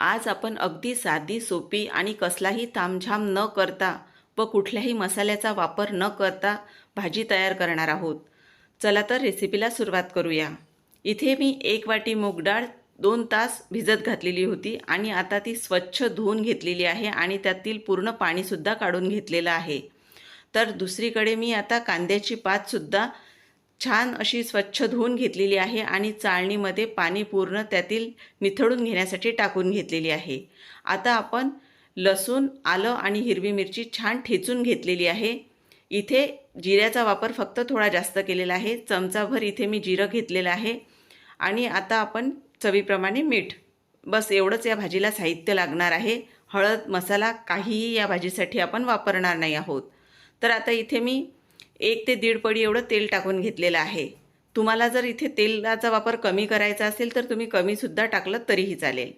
आज आपण अगदी साधी सोपी आणि कसलाही तामझाम न करता व कुठल्याही मसाल्याचा वापर न करता भाजी तयार करणार आहोत. चला तर रेसिपीला सुरुवात करूया. इथे मी एक वाटी मूग डाळ दोन तास भिजत घातलेली होती आणि आता ती स्वच्छ धुवून घेतलेली आहे आणि त्यातील पूर्ण पाणीसुद्धा काढून घेतलेलं आहे. तर दुसरीकडे मी आता कांद्याची पातसुद्धा छान अशी स्वच्छ धुवून घेतलेली आहे आणि चाळणीमध्ये पाणी पूर्ण त्यातील निथळून घेण्यासाठी टाकून घेतलेली आहे. आता आपण लसूण आलं आणि हिरवी मिरची छान ठेचून घेतलेली आहे. इथे जिऱ्याचा वापर फक्त थोडा जास्त केलेला आहे. चमचाभर इथे मी जिरं घेतलेलं आहे. आणि आता आपण चवीप्रमाणे मीठ. बस एवढंच या भाजीला साहित्य लागणार आहे. हळद मसाला काहीही या भाजीसाठी आपण वापरणार नाही आहोत. तर आता इथे मी एक ते दीड पडी एवढं तेल टाकून घेतलेलं आहे. तुम्हाला जर इथे तेलाचा वापर कमी करायचा असेल तर तुम्ही कमीसुद्धा टाकलं तरीही चालेल.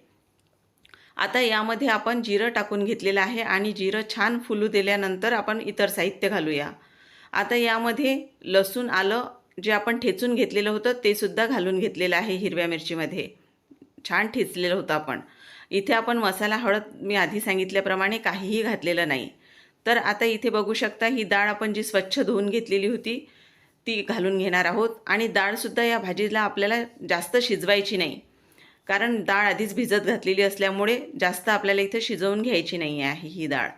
आता यामध्ये आपण जिरं टाकून घेतलेलं आहे आणि जिरं छान फुलू दिल्यानंतर आपण इतर साहित्य घालूया. आता यामध्ये लसूण आलं जे आपण ठेचून घेतलेलं होतं ते सुद्धा घालून घेतलेलं आहे हिरव्या मिरचीमध्ये. छान ठेचलेलं होतं आपण. इथे आपण मसाला हळद मी आधी सांगितल्याप्रमाणे काहीही घातलेलं नाही. तर आता इथे बघू शकता ही डाळ आपण जी स्वच्छ धुवून घेतलेली होती ती घालून घेणार आहोत. आणि डाळसुद्धा या भाजीला आपल्याला जास्त शिजवायची नाही. कारण डाळ आधीच भिजत घातलेली असल्यामुळे जास्त आपल्याला इथे शिजवून घ्यायची नाही आहे ही डाळ.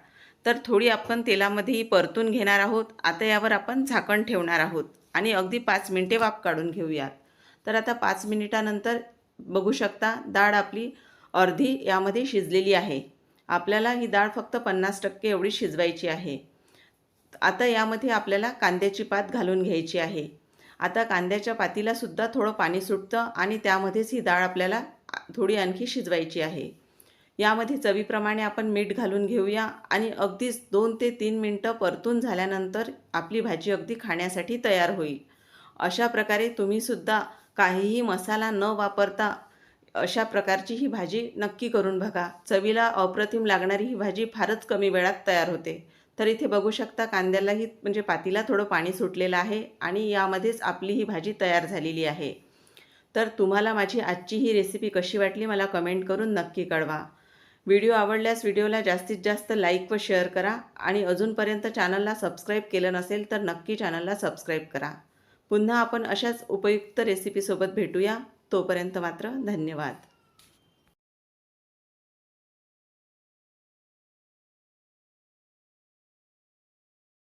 तर थोडी आपण तेलामध्येही परतून घेणार आहोत. आता यावर आपण झाकण ठेवणार आहोत. आणि अगदी पाच मिनिटे वाफ काढून घेऊयात. तर आता पाच मिनिटानंतर बघू शकता डाळ आपली अर्धी यामध्ये शिजलेली आहे. आपल्याला ही डाळ फक्त पन्नास टक्के एवढी शिजवायची आहे. आता यामध्ये आपल्याला कांद्याची पात घालून घ्यायची आहे. आता कांद्याच्या पातीलासुद्धा थोडं पाणी सुटतं आणि त्यामध्येच ही डाळ आपल्याला थोडी आणखी शिजवायची आहे. यामध्ये चवीप्रमाणे आपण मीठ घालून घेऊया आणि अगदीच दोन ते तीन मिनटं परतून झाल्यानंतर आपली भाजी अगदी खाण्यासाठी तयार होईल. अशा प्रकारे तुम्हीसुद्धा काहीही मसाला न वापरता अशा प्रकारची ही भाजी नक्की करून बघा. चवीला अप्रतिम लागणारी ही भाजी फारच कमी वेळात तयार होते. तर इथे बघू शकता कांद्यालाही म्हणजे पातीला थोडं पाणी सुटलेलं आहे आणि यामध्येच आपली ही भाजी तयार झालेली आहे. तर तुम्हाला माझी आजची ही रेसिपी कशी वाटली मला कमेंट करून नक्की कळवा. व्हिडिओ आवडल्यास व्हिडिओला जास्तीत जास्त लाईक व शेअर करा आणि अजूनपर्यंत चॅनलला सबस्क्राईब केलं नसेल तर नक्की चॅनलला सबस्क्राईब करा. पुन्हा आपण अशाच उपयुक्त रेसिपीसोबत भेटूया. तोपर्यंत मात्र धन्यवाद.